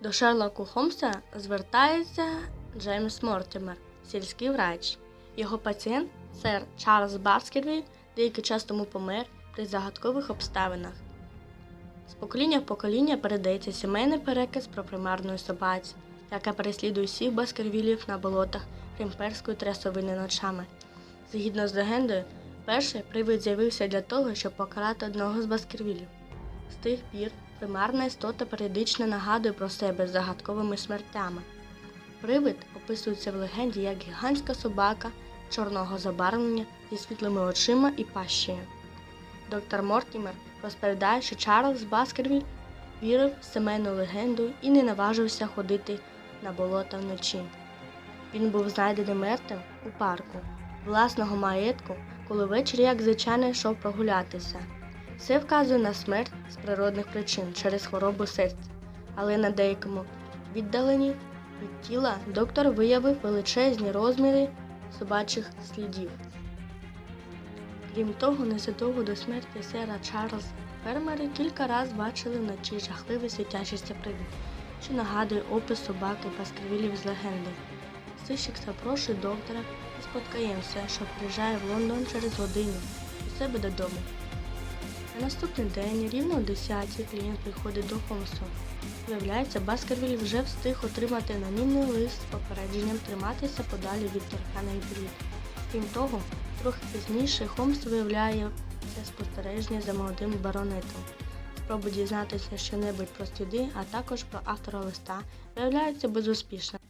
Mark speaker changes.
Speaker 1: До Шерлоку Холмса звертається Джеймс Мортимер, сільський врач. Його пацієнт, сер Чарльз Баскервіль, деякий час тому помер при загадкових обставинах. З покоління в покоління передається сімейний переказ про примарну собаці, яка переслідує всіх баскервілів на болотах імперської трясовини ночами. Згідно з легендою, перший привид з'явився для того, щоб покарати одного з баскервілів. Тих пір примарна істота періодично нагадує про себе з загадковими смертями. Привид описується в легенді як гігантська собака чорного забарвлення зі світлими очима і пащею. Доктор Мортімер розповідає, що Чарльз Баскервіль вірив в сімейну легенду і не наважився ходити на болота вночі. Він був знайдений мертвим у парку власного маєтку, коли ввечері, як звичайно, йшов прогулятися. Все вказує на смерть з природних причин через хворобу серця, але на деякому віддаленні від тіла доктор виявив величезні розміри собачих слідів. Крім того, незадовго до смерті сера Чарльз фермери кілька разів бачили вночі жахливий світящийся привід, що нагадує опис собаки Баскервілів з легенди. Сищик запрошує доктора і спадкоємця, що приїжджає в Лондон через годину до себе додому. На наступний день, рівно о 10 клієнт приходить до Холмсу. Виявляється, Баскервіль вже встиг отримати анонімний лист з попередженням триматися подалі від торканих брід. Крім того, трохи пізніше Холмс виявляє це спостереження за молодим баронетом. Спроби дізнатися щонебудь про сліди, а також про автора листа, виявляються безуспішними.